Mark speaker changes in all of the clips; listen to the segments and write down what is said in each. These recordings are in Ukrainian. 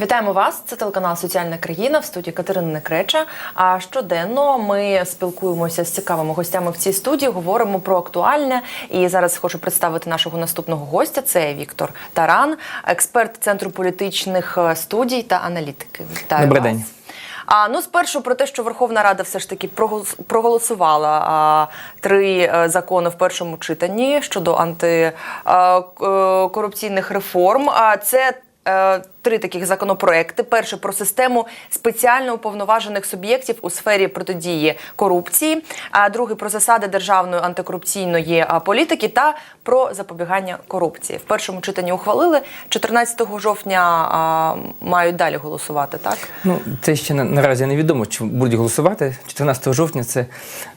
Speaker 1: Вітаємо вас. Це телеканал Соціальна країна в студії Катерини Некреча. А щоденно ми спілкуємося з цікавими гостями в цій студії. Говоримо про актуальне. І зараз хочу представити нашого наступного гостя. Це Віктор Таран, експерт центру політичних е, студій та аналітики. Вітаю
Speaker 2: Добрий
Speaker 1: вас.
Speaker 2: день.
Speaker 1: А ну спершу про те, що Верховна Рада все ж таки проголосувала а, три е, закони в першому читанні щодо антикорупційних реформ. А це е, три таких законопроекти. Перший про систему спеціально уповноважених суб'єктів у сфері протидії корупції, а другий про засади державної антикорупційної політики та про запобігання корупції. В першому читанні ухвалили 14 жовтня. а, мають далі голосувати. Так
Speaker 2: Ну, це ще на- наразі невідомо, чи будуть голосувати. 14 жовтня це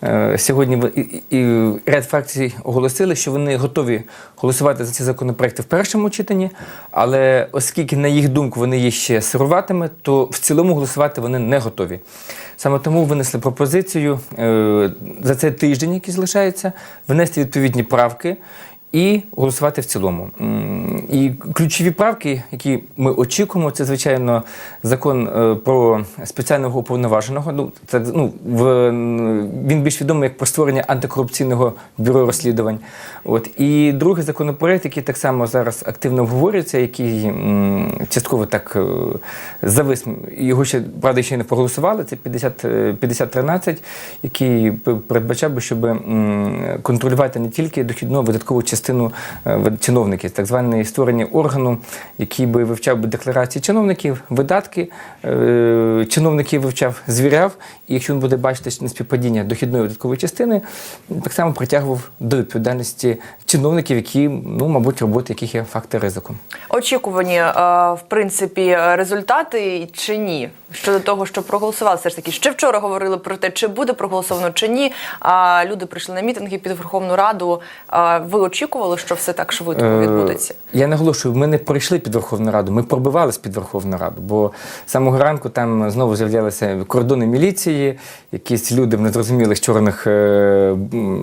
Speaker 2: е, сьогодні і, і ряд фракцій оголосили, що вони готові голосувати за ці законопроекти в першому читанні, але оскільки, на їх думку, вони є ще сируватими, то в цілому голосувати вони не готові. Саме тому винесли пропозицію е, за цей тиждень, який залишається, внести відповідні правки. І голосувати в цілому. І ключові правки, які ми очікуємо, це звичайно закон е, про спеціального уповноваженого. Ну це ну в він більш відомий як про створення антикорупційного бюро розслідувань. От і другий законопроект, який так само зараз активно обговорюється, який частково так е, завис. Його ще правда ще не проголосували. Це 50, е, 5013, який передбачав би, щоб контролювати не тільки дохідну, видаткову частину е, вид- чиновників, так зване створення органу, який би вивчав би декларації чиновників, видатки е, чиновників вивчав, звіряв. І якщо він буде бачити неспівпадіння дохідної видаткової частини, так само притягував до відповідальності чиновників, які, ну, мабуть, роботи яких є факти ризику.
Speaker 1: Очікувані, е, в принципі, результати чи ні щодо того, що проголосували, все ж таки ще вчора говорили про те, чи буде проголосовано чи ні. А люди прийшли на мітинги під Верховну Раду. Ви очікували, що все так швидко
Speaker 2: Е,
Speaker 1: відбудеться?
Speaker 2: Я наголошую, ми не прийшли під Верховну Раду, ми пробивались під Верховну Раду, бо з самого ранку там знову з'являлися кордони міліції, якісь люди в незрозумілих чорних е,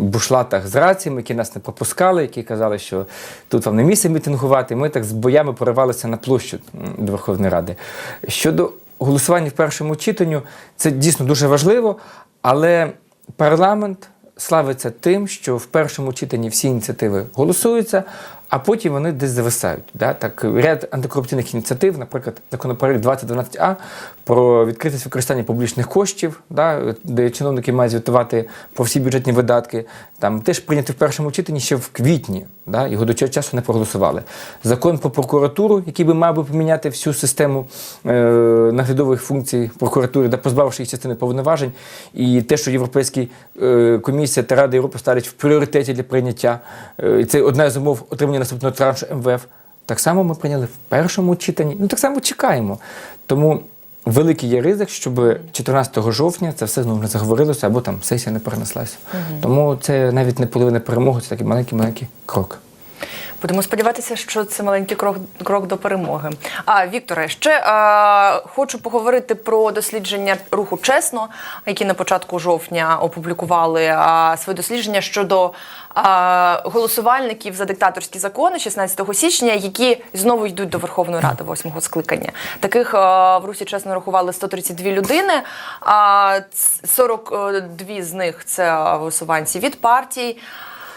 Speaker 2: бушлатах з раціями, які нас не пропускали, які казали, що тут вам не місце мітингувати. Ми так з боями поривалися на площу до Верховної Ради. Щодо голосування в першому читанню, це дійсно дуже важливо, але парламент славиться тим, що в першому читанні всі ініціативи голосуються, а потім вони десь зависають. Да? Так, ряд антикорупційних ініціатив, наприклад, законопроект 2012А про відкритість використання публічних коштів, да? де чиновники мають звітувати про всі бюджетні видатки, там теж прийнятий в першому читанні ще в квітні. Да? Його до цього часу не проголосували. Закон про прокуратуру, який би мав би поміняти всю систему е, наглядових функцій прокуратури, да, позбавивши їх частини повноважень, і те, що Європейська е, комісія та Рада Європи ставлять в пріоритеті для прийняття, е, і це одна з умов отримання наступного траншу МВФ. Так само ми прийняли в першому читанні. Ну так само чекаємо. Тому великий є ризик, щоб 14 жовтня це все знову не заговорилося або там сесія не перенеслася. Тому це навіть не половина перемоги, це такий маленький маленький крок.
Speaker 1: Будемо сподіватися, що це маленький крок, крок до перемоги. А Вікторе, ще е, хочу поговорити про дослідження руху чесно, які на початку жовтня опублікували е, своє дослідження щодо е, голосувальників за диктаторські закони 16 січня, які знову йдуть до Верховної Ради восьмого скликання. Таких е, в Русі чесно рахували 132 людини. А ц- 42 з них це висуванці від партій.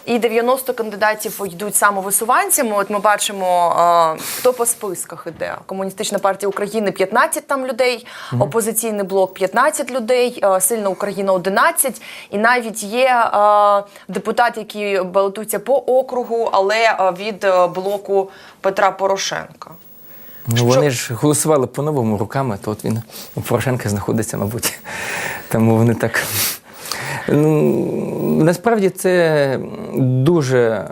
Speaker 1: І 90 кандидатів йдуть самовисуванцями. От ми бачимо, е, хто по списках іде. Комуністична партія України 15 там людей, опозиційний блок 15 людей, е, сильна Україна 11. І навіть є е, депутат, які балотуються по округу, але від блоку Петра Порошенка.
Speaker 2: Ну, вони ж голосували по-новому руками, то от він у Порошенка знаходиться, мабуть. Тому вони так. Ну, насправді це дуже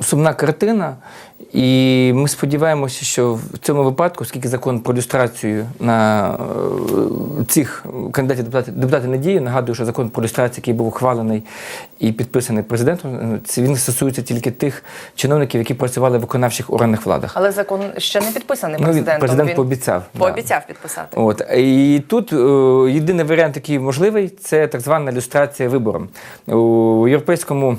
Speaker 2: сумна картина, і ми сподіваємося, що в цьому випадку, оскільки закон про люстрацію на е, цих кандидатів депутатів депутати надії, нагадую, що закон про люстрацію, який був ухвалений і підписаний президентом, е, це він стосується тільки тих чиновників, які працювали в виконавчих органах владах.
Speaker 1: Але закон ще не підписаний
Speaker 2: Ну,
Speaker 1: президентом.
Speaker 2: президент
Speaker 1: Він
Speaker 2: пообіцяв, да.
Speaker 1: Пообіцяв підписати.
Speaker 2: От і тут е, єдиний варіант, який можливий, це так звана люстрація вибором. У європейському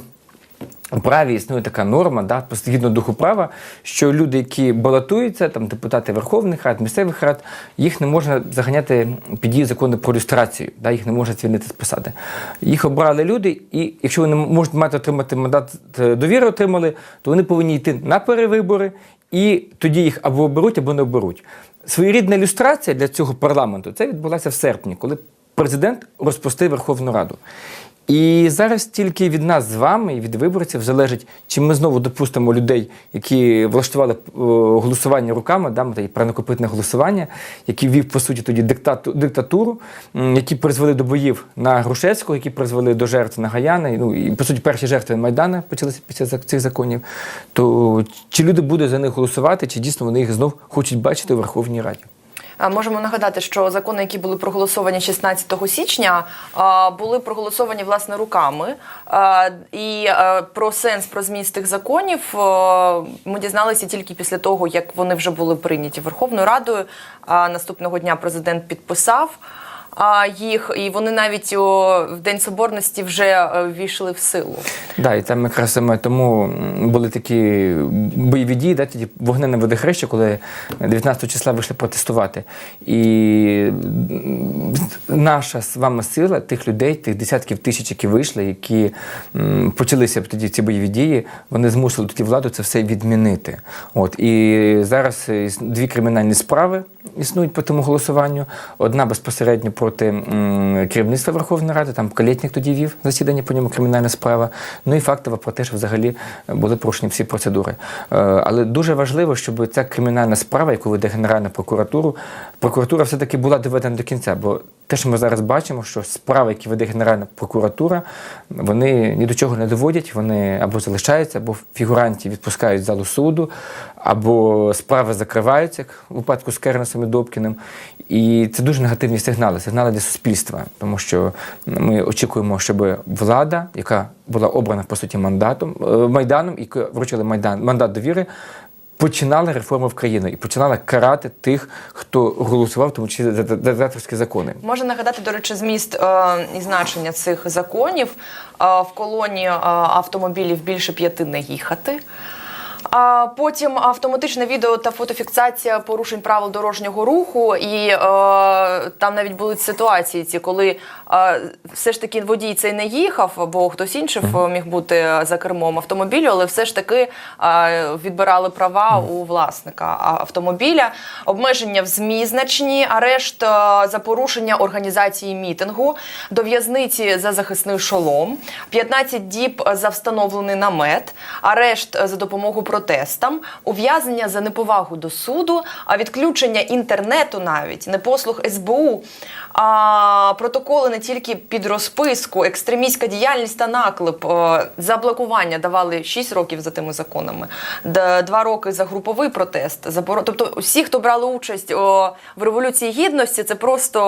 Speaker 2: у праві існує така норма, да, згідно духу права, що люди, які балотуються, там депутати Верховних Рад, місцевих рад, їх не можна заганяти під дію закону про люстрацію, да, їх не можна звільнити з посади. Їх обрали люди, і якщо вони можуть мати отримати мандат е, довіри, отримали, то вони повинні йти на перевибори, і тоді їх або оберуть, або не оберуть. Своєрідна ілюстрація для цього парламенту це відбулася в серпні, коли президент розпустив Верховну Раду. І зараз тільки від нас з вами і від виборців залежить, чи ми знову допустимо людей, які влаштували е, голосування руками, да, та й парнокопитне голосування, які вів по суті тоді диктату, диктатуру, які призвели до боїв на Грушевського, які призвели до жертв на Гаяна. Ну і по суті, перші жертви Майдана почалися після цих законів. То чи люди будуть за них голосувати, чи дійсно вони їх знов хочуть бачити у Верховній Раді?
Speaker 1: А, Можемо нагадати, що закони, які були проголосовані 16 січня, були проголосовані власне руками. І е, про сенс, про зміст тих законів е, ми дізналися тільки після того, як вони вже були прийняті Верховною Радою. А Наступного дня президент підписав. А, Їх і вони навіть о, в День Соборності вже е, ввійшли в силу.
Speaker 2: Да, і там якраз саме тому були такі бойові дії, да, тоді вогненне водохреще, коли 19 числа вийшли протестувати. І наша з вами сила тих людей, тих десятків тисяч, які вийшли, які почалися тоді ці бойові дії, вони змусили тоді владу це все відмінити. От і зараз дві кримінальні справи існують по тому голосуванню. Одна безпосередньо проти керівництва Верховної Ради, там Калєтнік тоді вів засідання, по ньому кримінальна справа. Ну і фактова про те, що взагалі були порушені всі процедури. Е, Але дуже важливо, щоб ця кримінальна справа, яку веде Генеральна прокуратура, прокуратура все-таки була доведена до кінця. Бо те, що ми зараз бачимо, що справи, які веде Генеральна прокуратура, вони ні до чого не доводять, вони або залишаються, або фігурантів відпускають залу суду, або справи закриваються, як у випадку з Кернесом і Добкіним. І це дуже негативні сигнали, сигнали для суспільства, тому що ми очікуємо, щоб влада, яка була обрана по суті мандатом е, майданом, і вручили майдан мандат довіри. Починала реформи в країну і починала карати тих, хто голосував, тому чи за за диктаторські закони.
Speaker 1: Можна нагадати, до речі, зміст е, і значення цих законів Е, в колоні е, автомобілів більше п'яти не їхати. А потім автоматичне відео та фотофіксація порушень правил дорожнього руху, і е, там навіть були ситуації, ці, коли е, все ж таки водій цей не їхав, або хтось інший міг бути за кермом автомобілю, але все ж таки е, відбирали права у власника автомобіля. Обмеження в ЗМІ значні, арешт е, за порушення організації мітингу, до в'язниці за захисний шолом, 15 діб за встановлений намет, арешт е, за допомогу протестам, ув'язнення за неповагу до суду, а відключення інтернету навіть, непослух СБУ, а, протоколи не тільки під розписку, екстремістська діяльність та наклеп, е, за блокування давали 6 років за тими законами, д- 2 роки за груповий протест. Тобто всі, хто брали участь в Революції Гідності, це просто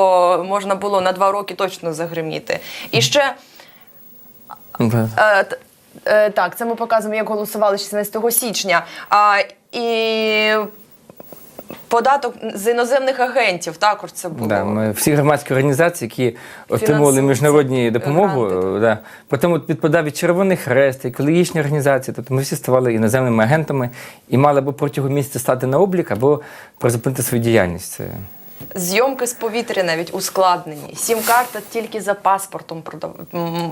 Speaker 1: можна було на 2 роки точно загриміти. І ще
Speaker 2: Да.
Speaker 1: Е, так, це ми показуємо, як голосували 16 січня. А, і податок з іноземних агентів також це було.
Speaker 2: Да, ми всі громадські організації, які отримували міжнародні допомогу,
Speaker 1: гранти.
Speaker 2: да, потім от підпадав від Червоний Хрест, екологічні організації, тобто ми всі ставали іноземними агентами і мали або протягом місяця стати на облік, або призупинити свою діяльність.
Speaker 1: Зйомки з повітря навіть ускладнені. Сім-карта тільки за паспортом продав...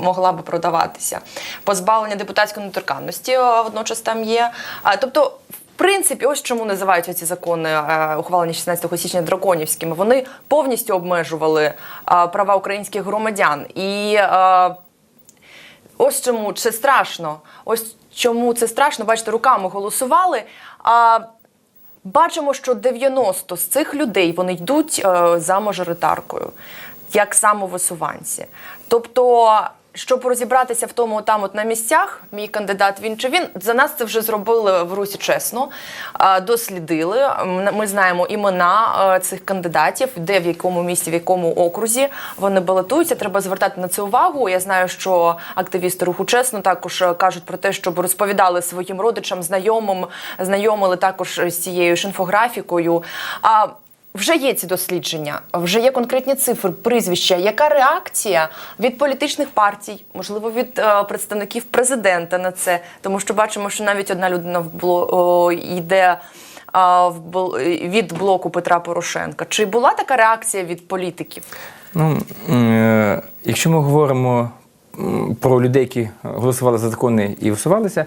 Speaker 1: могла би продаватися. Позбавлення депутатської недоторканності водночас там є. А, тобто, в принципі, ось чому називаються ці закони, е, ухвалені 16 січня драконівськими. Вони повністю обмежували е, права українських громадян. І е, Ось чому це страшно. Ось чому це страшно. Бачите, руками голосували. А бачимо, що 90 з цих людей вони йдуть е, за мажоритаркою, як самовисуванці. Тобто, щоб розібратися в тому, там от на місцях, мій кандидат він чи він за нас це вже зробили в Русі чесно, дослідили. Ми знаємо імена цих кандидатів, де в якому місті, в якому окрузі вони балотуються. Треба звертати на це увагу. Я знаю, що активісти руху чесно також е, кажуть про те, щоб розповідали своїм родичам, знайомим, знайомили також з цією ж інфографікою. Вже є ці дослідження, вже є конкретні цифри, прізвища. Яка реакція від політичних партій, можливо, від е, представників президента на це? Тому що бачимо, що навіть одна людина в бло, о, йде а, в бл- від блоку Петра Порошенка. Чи була така реакція від політиків?
Speaker 2: Ну, е, якщо ми говоримо про людей, які голосували за закони і висувалися,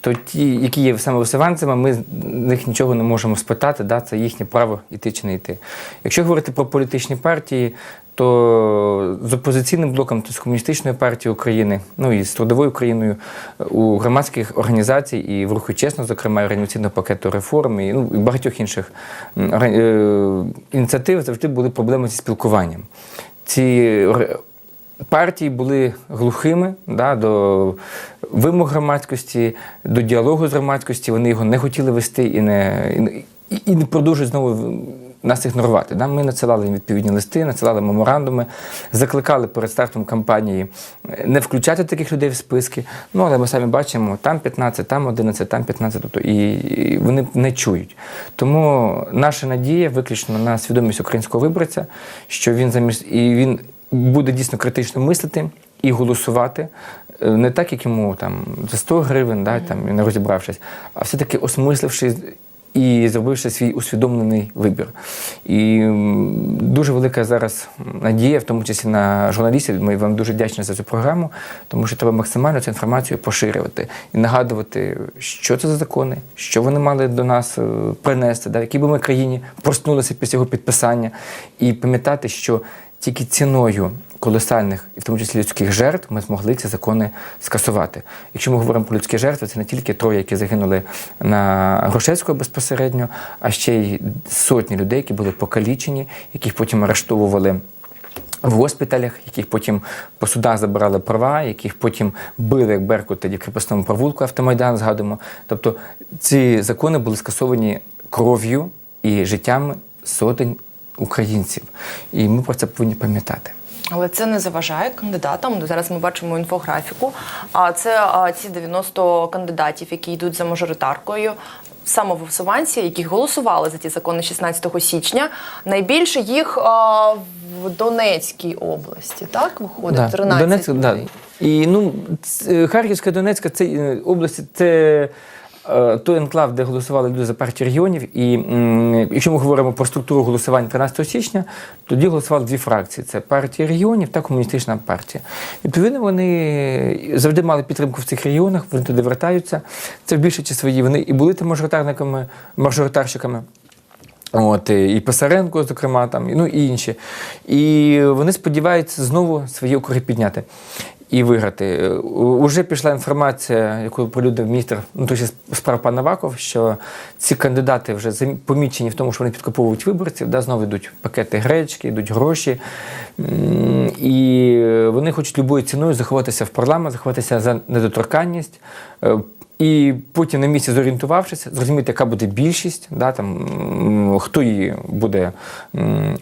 Speaker 2: то ті, які є самовисуванцями, ми з них нічого не можемо спитати, да, це їхнє право йти чи не йти. Якщо говорити про політичні партії, то з опозиційним блоком, то з комуністичною партією України, ну і з трудовою Україною у громадських організацій і в руху чесно, зокрема, організаційного пакету реформ, і, ну, і багатьох інших е, ініціатив завжди були проблеми зі спілкуванням. Ці партії були глухими да, до вимог громадськості, до діалогу з громадськості. Вони його не хотіли вести і не, і, і не продовжують знову нас ігнорувати. Да? Ми надсилали їм відповідні листи, надсилали меморандуми, закликали перед стартом кампанії не включати таких людей в списки. Ну, але ми самі бачимо, там 15, там 11, там 15, тобто і, і вони не чують. Тому наша надія виключно на свідомість українського виборця, що він замість і він буде дійсно критично мислити і голосувати. е, Не так, як йому там за 100 гривень, да, там, не розібравшись, а все-таки осмисливши і зробивши свій усвідомлений вибір. І дуже велика зараз надія, в тому числі на журналістів. Ми вам дуже вдячні за цю програму, тому що треба максимально цю інформацію поширювати і нагадувати, що це за закони, що вони мали до нас е, принести, да, в якій би ми країні проснулися після його підписання, і пам'ятати, що тільки ціною колосальних, і в тому числі людських жертв, ми змогли ці закони скасувати. Якщо ми говоримо про людські жертви, це не тільки троє, які загинули на Грушевського безпосередньо, а ще й сотні людей, які були покалічені, яких потім арештовували. В госпіталях, яких потім по судах забирали права, яких потім били як Беркут тоді в кріпосному провулку Автомайдан, згадуємо. Тобто ці закони були скасовані кров'ю і життями сотень українців. І ми про це повинні пам'ятати.
Speaker 1: Але це не заважає кандидатам. Зараз ми бачимо інфографіку. А це а, ці 90 кандидатів, які йдуть за мажоритаркою. Самовисуванці, які голосували за ті закони 16 січня, найбільше їх а, в Донецькій області, так виходить 13
Speaker 2: Донецьк, да. І ну, Харківська, Донецька це е, області, це е, той енклав, де голосували люди за партію регіонів. І якщо ми говоримо про структуру голосування 13 січня, тоді голосували дві фракції: це партія регіонів та комуністична партія. Відповідно, вони завжди мали підтримку в цих регіонах, вони туди вертаються. Це в більшості свої. Вони і були там мажоритарниками, мажоритарщиками. От, і Писаренко, зокрема, там, ну і інші. І вони сподіваються знову свої округи підняти і виграти. Е, Уже пішла інформація, яку оприлюднив міністр внутрішніх справ пан Аваков, що ці кандидати вже помічені в тому, що вони підкуповують виборців, да, знову йдуть пакети гречки, йдуть гроші. І вони хочуть любою ціною заховатися в парламент, заховатися за недоторканність. І потім на місці зорієнтувавшись, зрозуміти, яка буде більшість, да, там, хто її буде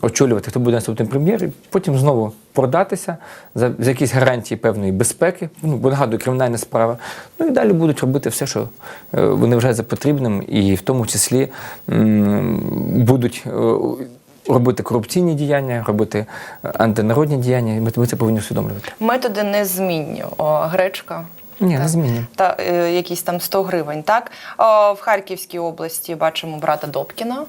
Speaker 2: очолювати, хто буде наступним прем'єр, потім знову продатися за, за якісь гарантії певної безпеки, ну, бо нагадую, кримінальна справа. Ну і далі будуть робити все, що е, вони вважають за потрібним, і в тому числі будуть. е, Робити корупційні діяння, робити е, антинародні діяння, і ми це повинні усвідомлювати.
Speaker 1: Методи незмінні. О, гречка.
Speaker 2: Ні,
Speaker 1: Так.
Speaker 2: не змінюємо.
Speaker 1: Та е, якісь там 100 гривень. Так О, в Харківській області бачимо брата Добкіна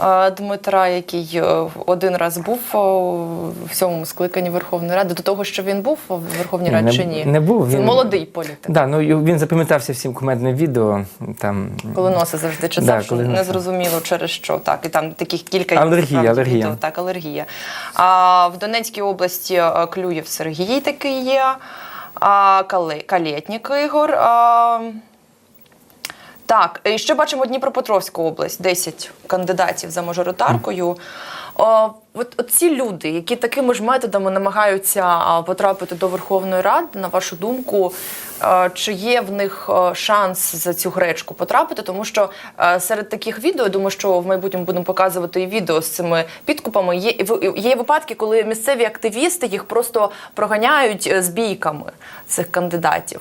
Speaker 1: е, Дмитра, який е, один раз був в сьомому скликанні Верховної Ради. До того, що він був в Верховній
Speaker 2: Ні,
Speaker 1: Раді
Speaker 2: не-
Speaker 1: чи ні?
Speaker 2: не був, він-
Speaker 1: молодий політик.
Speaker 2: Да, ну він запам'ятався всім кумедним відео. Там
Speaker 1: Коли носи завжди чесав,
Speaker 2: Да,
Speaker 1: не зрозуміло через що. Так, і там таких кілька
Speaker 2: Алергія,
Speaker 1: насправді,
Speaker 2: алергія.
Speaker 1: відео. Так, алергія. А в Донецькій області е, Клюєв Сергій такий є, а, Кале- Ігор. Так, і ще бачимо Дніпропетровську область, 10 кандидатів за мажоритаркою. От, ці люди, які такими ж методами намагаються потрапити до Верховної Ради, на вашу думку, е, чи є в них е, шанс за цю гречку потрапити? Тому що е, серед таких відео, я думаю, що в майбутньому будемо показувати і відео з цими підкупами. Є, є випадки, коли місцеві активісти їх просто проганяють з бійками цих кандидатів.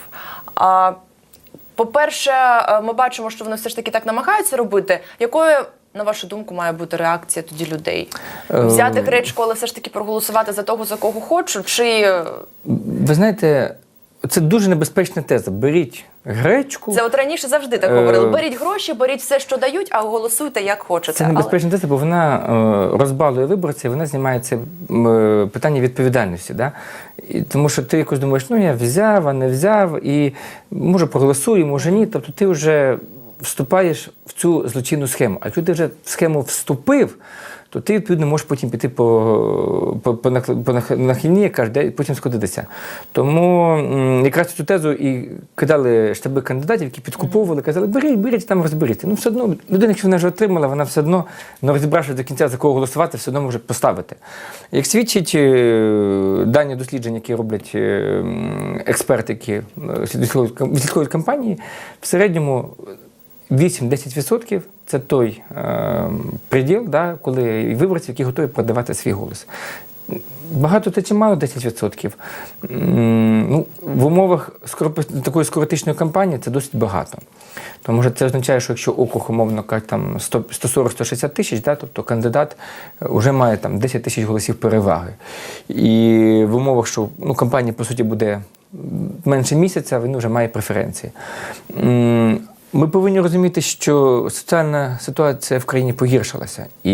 Speaker 1: По-перше, е, ми бачимо, що вони все ж таки так намагаються робити. Якою на вашу думку, має бути реакція тоді людей?
Speaker 2: Е,
Speaker 1: Взяти гречку, але все ж таки проголосувати за того, за кого хочу, чи е,
Speaker 2: Ви знаєте, це дуже небезпечна теза. Беріть гречку.
Speaker 1: це от раніше завжди так
Speaker 2: Е,
Speaker 1: говорили: беріть гроші, беріть все, що дають, а голосуйте як хочете.
Speaker 2: Це небезпечна теза, бо вона е, розбалує виборця, вона знімає це е, питання відповідальності. Да? І, тому що ти якось думаєш, ну я взяв, а не взяв, і може проголосую, може ні. Тобто ти вже вступаєш в цю злочинну схему. А якщо ти вже в схему вступив, то ти відповідно можеш потім піти по, по, по, по нахильні, як кажуть, і потім скотитися. Тому м, якраз цю тезу і кидали штаби кандидатів, які підкуповували, казали, беріть, беріть, там розберіться. Ну, все одно, людина, якщо вона вже отримала, вона все одно, не розібравши до кінця, за кого голосувати, все одно може поставити. Як свідчить е, дані дослідження, які роблять е, експерти, які е, відслідковують відслідковують кампанії, в середньому 8-10% це той е, приділ, да, коли виборці, які готові продавати свій голос. Багато це чи мало 10%. Ну, в умовах такої скоротичної кампанії це досить багато. Тому що це означає, що якщо округ, умовно кажуть, там 140-160 тисяч, да, тобто кандидат вже має там 10 тисяч голосів переваги. І в умовах, що ну, кампанія, по суті, буде менше місяця, він вже має преференції. Ми повинні розуміти, що соціальна ситуація в країні погіршилася, і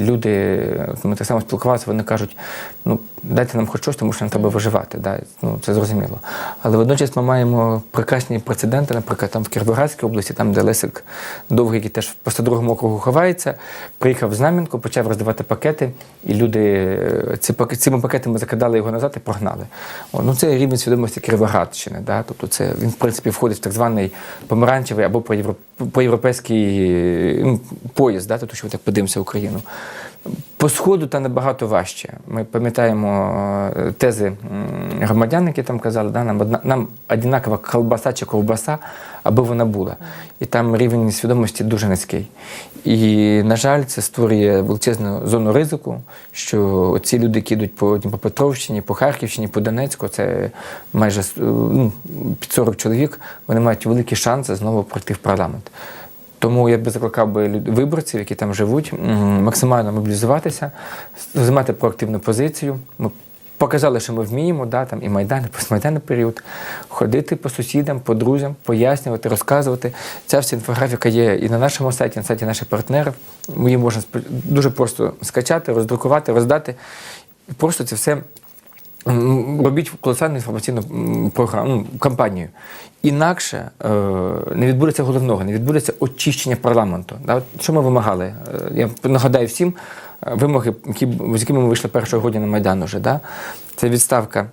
Speaker 2: люди, ми так само спілкувалися, вони кажуть, ну дайте нам хоч щось, тому що нам треба виживати. Да? Ну, це зрозуміло. Але водночас ми маємо прекрасні прецеденти, наприклад, там в Кіровоградській області, там, де Лесик Довгий, який теж по 102 округу ховається, приїхав в Знам'янку, почав роздавати пакети, і люди е, ці, цими пакетами закидали його назад і прогнали. О, ну, це рівень свідомості Кіровоградщини. Да? Тобто це він, в принципі, входить в так званий помаранчевий або проєвро- проєвропейський ну, поїзд, да? тобто, що ми так подивимося Україну. По сходу та набагато важче. Ми пам'ятаємо е, тези громадян, які там казали, да, нам, одна, нам одинакова колбаса чи ковбаса, аби вона була. І там рівень свідомості дуже низький. І, на жаль, це створює величезну зону ризику, що ці люди, які йдуть по Дніпропетровщині, по Харківщині, по Донецьку, це майже е, ну, під 40 чоловік, вони мають великі шанси знову пройти в парламент. Тому я би закликав би виборців, які там живуть, максимально мобілізуватися, займати проактивну позицію. Ми показали, що ми вміємо, да, там і майдан, і постмайданний період, ходити по сусідам, по друзям, пояснювати, розказувати. Ця вся інфографіка є і на нашому сайті, і на сайті наших партнерів. Її можна дуже просто скачати, роздрукувати, роздати. Просто це все Робіть колосальну інформаційну програму, ну, кампанію. Інакше е, не відбудеться головного, не відбудеться очищення парламенту. Да? Що ми вимагали? Е, я нагадаю всім е, вимоги, які, з якими ми вийшли першого години на Майдан уже. Да? Це відставка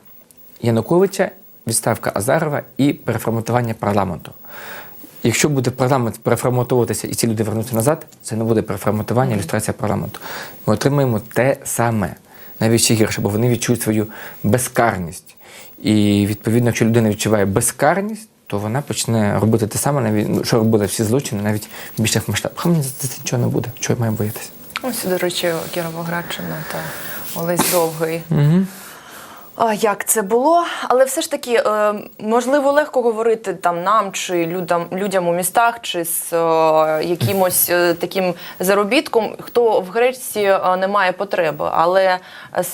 Speaker 2: Януковича, відставка Азарова і переформатування парламенту. Якщо буде парламент переформатовуватися і ці люди вернуться назад, це не буде переформатування, ілюстрація парламенту. Ми отримаємо те саме, навіть ще гірше, бо вони відчують свою безкарність. І відповідно, якщо людина відчуває безкарність, то вона почне робити те саме, навіть ну, що робили всі злочини, навіть в більших масштабах. А мені за це нічого не буде. Чого я маю боятися?
Speaker 1: Ось, до речі, Кіровоградщина та Олесь Довгий.
Speaker 2: Угу.
Speaker 1: Як це було? Але все ж таки, е, можливо, легко говорити там нам чи людям, людям у містах, чи з е, якимось е, таким заробітком, хто в гречці е, не має потреби. Але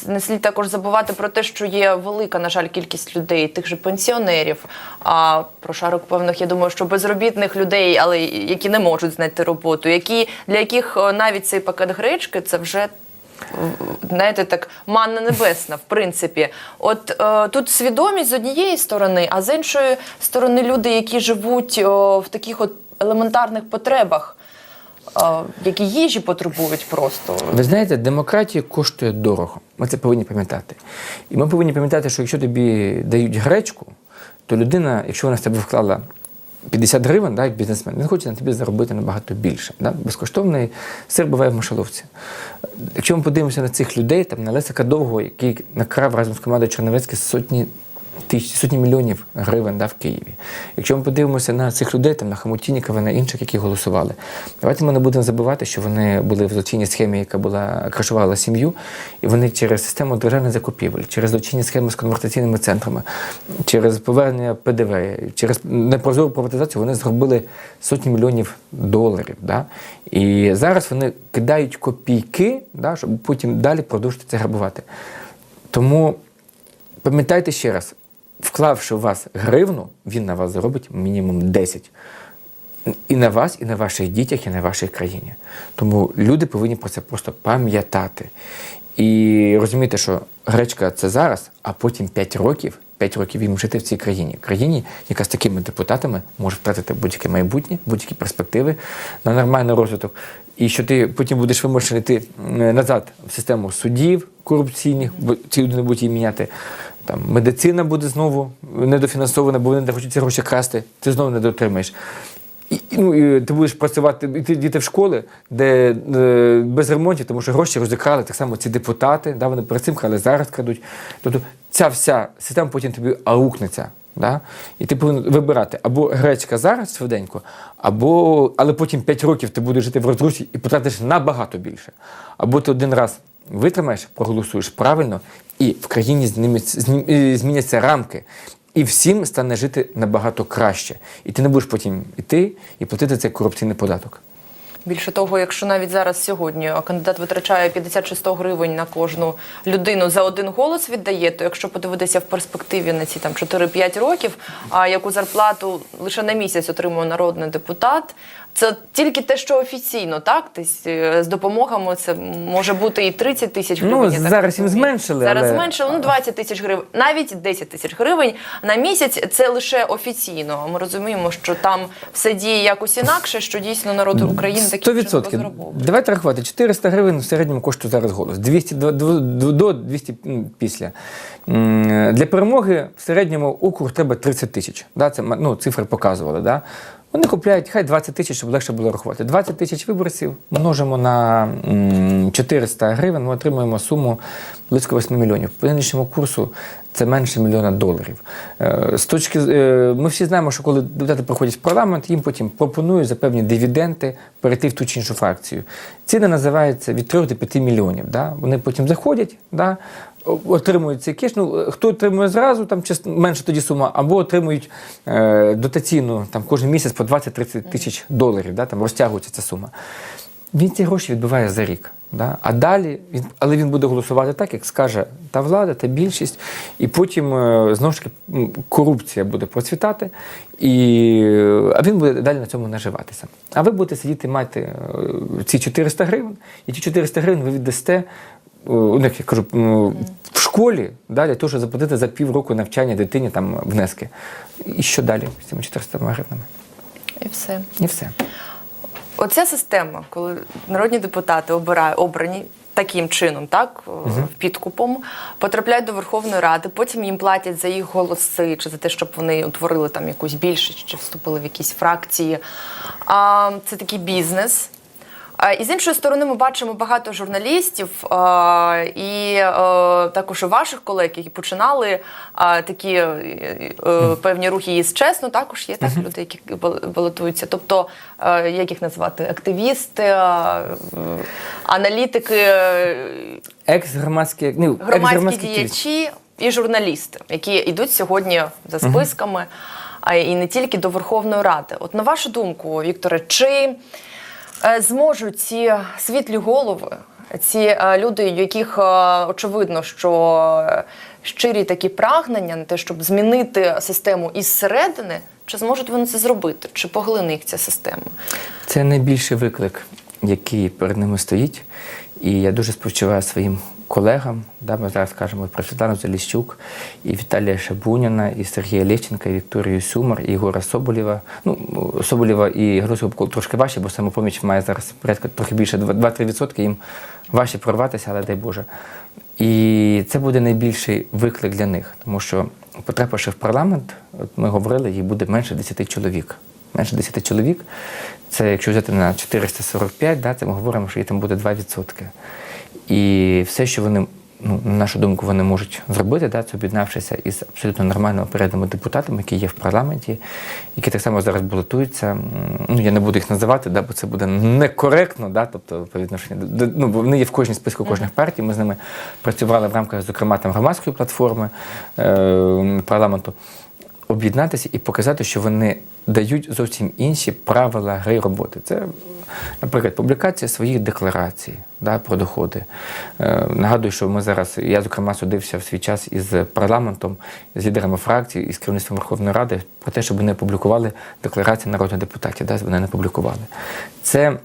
Speaker 1: не слід також забувати про те, що є велика, на жаль, кількість людей, тих же пенсіонерів. А про шарок певних, я думаю, що безробітних людей, але які не можуть знайти роботу, які для яких навіть цей пакет гречки це вже знаєте, так манна небесна, в принципі. От е, тут свідомість з однієї сторони, а з іншої сторони люди, які живуть о, в таких от елементарних потребах, е, які їжі потребують просто.
Speaker 2: Ви знаєте, демократія коштує дорого. Ми це повинні пам'ятати. І ми повинні пам'ятати, що якщо тобі дають гречку, то людина, якщо вона в тебе вклала 50 гривень, да, як бізнесмен, він хоче на тобі заробити набагато більше. Да? Безкоштовний сир буває в мишоловці. Якщо ми подивимося на цих людей, там на Лесика Довгого, який накрав разом з командою Черновецьки сотні тисяч, сотні мільйонів гривень да, в Києві. Якщо ми подивимося на цих людей, там, на Хамутінікова, на інших, які голосували, давайте ми не будемо забувати, що вони були в злочинній схемі, яка була крашувала сім'ю, і вони через систему державних закупівель, через злочинні схеми з конвертаційними центрами, через повернення ПДВ, через непрозору приватизацію вони зробили сотні мільйонів доларів. Да? І зараз вони кидають копійки, да, щоб потім далі продовжити це грабувати. Тому пам'ятайте ще раз, вклавши у вас гривну, він на вас заробить мінімум 10. І на вас, і на ваших дітях, і на вашій країні. Тому люди повинні про це просто пам'ятати. І розуміти, що гречка це зараз, а потім 5 років, 5 років їм жити в цій країні. Країні, яка з такими депутатами може втратити будь-яке майбутнє, будь-які перспективи на нормальний розвиток. І що ти потім будеш вимушений йти е, назад в систему судів корупційних, бо ці люди не будуть її міняти. Там медицина буде знову недофінансована, бо вони не хочуть ці гроші красти, ти знову не дотримаєш. І, і, ну, і ти будеш працювати, іти діти в школи, де е, без ремонтів, тому що гроші розікрали так само ці депутати, да, вони перед цим крали, зараз крадуть. Тобто ця вся система потім тобі аукнеться. Да? І ти повинен вибирати або гречка зараз швиденько, або, але потім 5 років ти будеш жити в розрусі і потратиш набагато більше. Або ти один раз витримаєш, проголосуєш правильно, і в країні зміняться рамки. І всім стане жити набагато краще. І ти не будеш потім йти і платити цей корупційний податок.
Speaker 1: Більше того, якщо навіть зараз сьогодні кандидат витрачає 56 гривень на кожну людину за один голос віддає, то якщо подивитися в перспективі на ці там 4-5 років, а яку зарплату лише на місяць отримує народний депутат, це тільки те, що офіційно, так? Десь е, з допомогами це може бути і 30 тисяч
Speaker 2: Ну,
Speaker 1: гривень. я так
Speaker 2: зараз їм зменшили,
Speaker 1: Зараз
Speaker 2: але-
Speaker 1: зменшили, ну 20 тисяч гривень, навіть 10 тисяч гривень на місяць. Це лише офіційно. Ми розуміємо, що там все діє якось інакше, що дійсно народ України
Speaker 2: 100%.
Speaker 1: розграбовує.
Speaker 2: Давайте рахувати. 400 гривень в середньому коштує зараз голос. 200 до, до, до 200 після. Для перемоги в середньому округ треба 30 тисяч. Да? Це ну, цифри показували. Да? Вони купляють хай 20 тисяч, щоб легше було рахувати. 20 тисяч виборців множимо на 400 гривень, ми отримуємо суму близько 8 мільйонів. По нинішньому курсу це менше мільйона доларів. Е, З точки, е, ми всі знаємо, що коли депутати приходять в парламент, їм потім пропонують за певні дивіденти перейти в ту чи іншу фракцію. Ціна називається від 3 до 5 мільйонів. Да? Вони потім заходять, да? отримують цей кеш. Ну, хто отримує зразу, там менше тоді сума, або отримують е, дотаційну там, кожен місяць по 20-30 тисяч доларів, да? там розтягується ця сума. Він ці гроші відбиває за рік. Да? А далі він, але він буде голосувати так, як скаже та влада, та більшість, і потім е, знову ж таки корупція буде процвітати, і, а він буде далі на цьому наживатися. А ви будете сидіти, мати е, ці 400 гривень, і ті 400 гривень ви віддасте. е, Ну, як я кажу, в школі да, для того, щоб заплатити за півроку навчання дитині там внески. І що далі з цими 400 гривнами?
Speaker 1: І все.
Speaker 2: І все.
Speaker 1: Оця система, коли народні депутати обирають обрані. Таким чином, так угу. підкупом потрапляють до Верховної Ради. Потім їм платять за їх голоси чи за те, щоб вони утворили там якусь більшість чи вступили в якісь фракції. А це такий бізнес. І з іншої сторони, ми бачимо багато журналістів і також і ваших колег, які починали такі е, е, певні рухи із чесно. Також є так люди, які балотуються. Тобто, як їх назвати, активісти, аналітики,
Speaker 2: Екс-громадські, ну,
Speaker 1: громадські
Speaker 2: екс-громадські
Speaker 1: діячі і журналісти, які йдуть сьогодні за списками, а і не тільки до Верховної Ради. От на вашу думку, Вікторе, чи зможуть ці світлі голови, ці е, люди, яких е, очевидно, що е, щирі такі прагнення на те, щоб змінити систему із середини, чи зможуть вони це зробити? Чи поглине їх ця система?
Speaker 2: Це найбільший виклик, який перед ними стоїть. І я дуже співчуваю своїм колегам. Да, ми зараз кажемо про Світлану Заліщук, і Віталія Шабуніна, і Сергія Лещенка, і Вікторію Сюмар, і Ігора Соболєва. Ну, Соболєва і Гросов трошки важче, бо самопоміч має зараз порядка трохи більше 2-3%, їм важче прорватися, але дай Боже. І це буде найбільший виклик для них, тому що, потрапивши в парламент, от ми говорили, їх буде менше 10 чоловік. Менше 10 чоловік. Це якщо взяти на 445, да, це ми говоримо, що їх там буде 2%. І все, що вони ну, на нашу думку, вони можуть зробити, да, це об'єднавшися із абсолютно нормальними порядними депутатами, які є в парламенті, які так само зараз балотуються. Ну, я не буду їх називати, да, бо це буде некоректно, да, тобто по відношенню до ну, бо вони є в кожній списку кожних партій. Ми з ними працювали в рамках, зокрема, там громадської платформи е, парламенту. Об'єднатися і показати, що вони дають зовсім інші правила гри роботи. Це, наприклад, публікація своїх декларацій да, про доходи. Е, нагадую, що ми зараз, я, зокрема, судився в свій час із парламентом, з лідерами фракцій і з керівництвом Верховної Ради про те, щоб вони публікували декларації народних депутатів. Да, вони не публікували. Це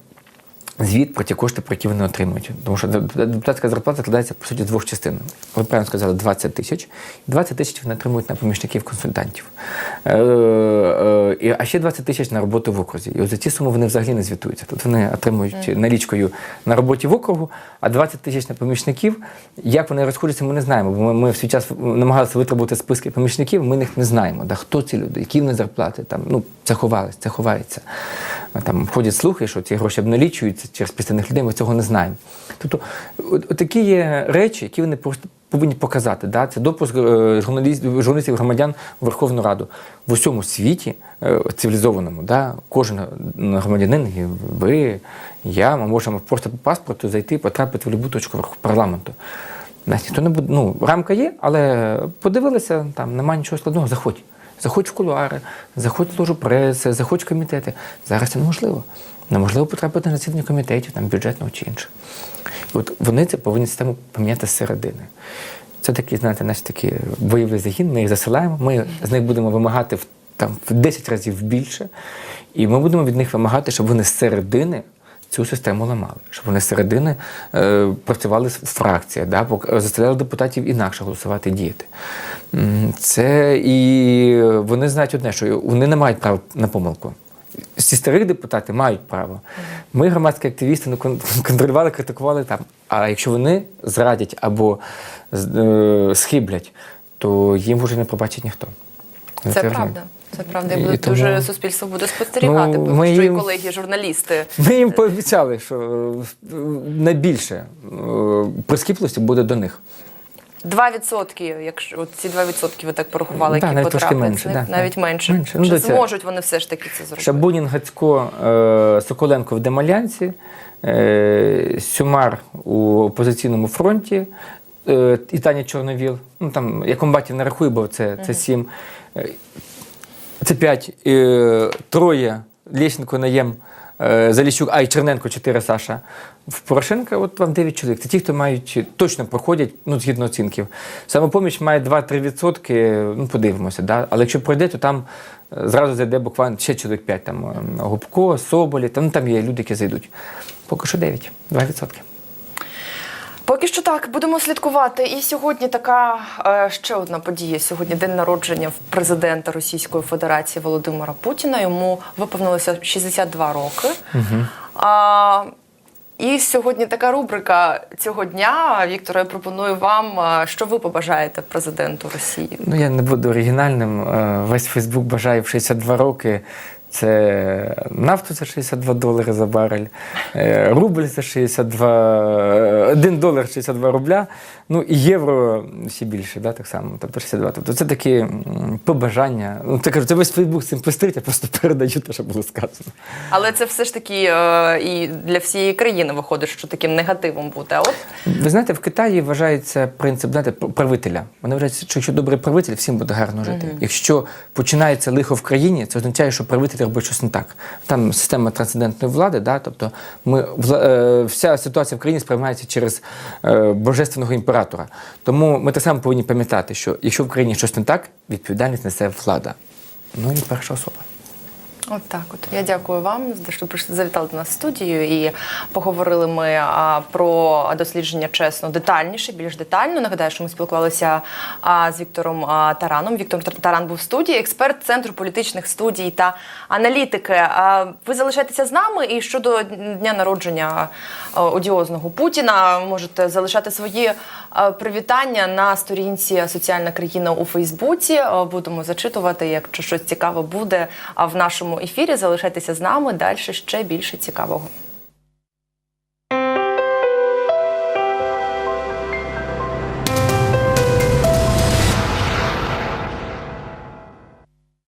Speaker 2: звіт про ті кошти, про які вони отримують. Тому що депутатська зарплата складається по суті з двох частин. Ви правильно сказали, 20 тисяч. 20 тисяч вони отримують на помічників консультантів. Е, е, а ще 20 тисяч на роботу в окрузі. І от за ці суми вони взагалі не звітуються. Тобто вони отримують налічкою на роботі в округу, а 20 тисяч на помічників. Як вони розходяться, ми не знаємо. Бо ми, в свій час намагалися витребувати списки помічників, ми їх не знаємо. Да, хто ці люди, які вони зарплати. Там, ну, це ховалось, це ховається. Там ходять слухи, що ці гроші обналічуються через підставних людей, ми цього не знаємо. Тобто, такі є речі, які вони просто повинні показати. Да? Це допуск е, журналістів, журналістів громадян у Верховну Раду. В усьому світі е, цивілізованому, да? кожен громадянин, і ви, я, ми можемо просто по паспорту зайти, потрапити в будь-яку точку парламенту. Нас ніхто не буде. Ну, рамка є, але подивилися, там немає нічого складного, заходь. Заходь в кулуари, заходь в ложу преси, заходь в комітети. Зараз це неможливо. Неможливо потрапити на засідання комітетів, там бюджетного чи інше. І от вони це повинні систему поміняти зсередини. Це такий, знаєте, наш такий бойовий загін, ми їх засилаємо, ми з них будемо вимагати в, там, в 10 разів більше, і ми будемо від них вимагати, щоб вони зсередини цю систему ламали, щоб вони зсередини е, працювали в фракціях, да, пок- заставляли депутатів інакше голосувати діяти. Це і вони знають одне, що вони не мають права на помилку. Всі старі депутати мають право. Ми, громадські активісти, ну, контролювали, критикували там. А якщо вони зрадять або е, схиблять, то їм вже не пробачить ніхто.
Speaker 1: Це
Speaker 2: розумієте?
Speaker 1: правда. Це правда, і
Speaker 2: І
Speaker 1: буде
Speaker 2: тому-
Speaker 1: дуже суспільство буде спостерігати,
Speaker 2: Ну,
Speaker 1: бо
Speaker 2: ми
Speaker 1: що і
Speaker 2: їм-
Speaker 1: колеги, журналісти.
Speaker 2: Ми їм пообіцяли, що е, найбільше е, прискіпливості буде до них.
Speaker 1: 2%, якщо от ці 2% ви так порахували,
Speaker 2: Да,
Speaker 1: які потраплять
Speaker 2: менше, да,
Speaker 1: навіть
Speaker 2: да.
Speaker 1: менше.
Speaker 2: Менше. Ну,
Speaker 1: Чи
Speaker 2: цього.
Speaker 1: зможуть вони все ж таки це зробити?
Speaker 2: Шабунін, Гацько, е, Соколенко в Демалянці, Сюмар у опозиційному фронті, і Таня Чорновіл. Ну там я комбатів не рахую, бо це, це сім. Це п'ять. Е, троє Лєщенко, Наєм, е, Заліщук, а і Черненко, чотири Саша. В Порошенка от вам 9 чоловік. Це ті, хто мають точно проходять, ну, згідно оцінків. Самопоміч має 2-3 відсотки, ну подивимося. Да? Але якщо пройде, то там е, зразу зайде буквально ще чоловік 5. Там Губко, Соболі, там, ну, там є люди, які зайдуть. Поки що 9, 2 відсотки.
Speaker 1: Поки що так, будемо слідкувати. І сьогодні така е, ще одна подія. Сьогодні день народження президента Російської Федерації Володимира Путіна. Йому виповнилося 62 роки. А, і сьогодні така рубрика цього дня. Вікторе, я пропоную вам, що ви побажаєте президенту Росії.
Speaker 2: Ну, я не буду оригінальним. Е, Весь Фейсбук бажає в 62 роки. Це нафту за 62 долари за барель, е, рубль за 62, е, 1 долар 62 рубля, ну і євро ще більше, да, так само, тобто 62. Тобто це такі побажання. Ну, це кажу, це весь Фейсбук цим пестрить, я просто передаю те, що було сказано.
Speaker 1: Але це все ж таки е, і для всієї країни виходить, що таким негативом буде. А от
Speaker 2: Ви знаєте, в Китаї вважається принцип знаєте, правителя. Вони вважають, що якщо добрий правитель, всім буде гарно жити. Якщо починається лихо в країні, це означає, що правитель робить щось не так. Там система трансцендентної влади, да, тобто ми вла- е, вся ситуація в країні сприймається через е, божественного імператора. Тому ми так само повинні пам'ятати, що якщо в країні щось не так, відповідальність несе влада. Ну і перша особа.
Speaker 1: От так, от я дякую вам за що прийшли завітали до нас в студію і поговорили ми а, про дослідження чесно детальніше, більш детально. Нагадаю, що ми спілкувалися а, з Віктором а, Тараном. Віктор Тар- Таран був в студії, експерт центру політичних студій та аналітики. А, ви залишайтеся з нами. І щодо дня народження а, одіозного Путіна, можете залишати свої а, привітання на сторінці Соціальна країна у Фейсбуці. А, Будемо зачитувати, якщо щось цікаве буде а, в нашому ефірі. Залишайтеся з нами. Далі ще більше цікавого.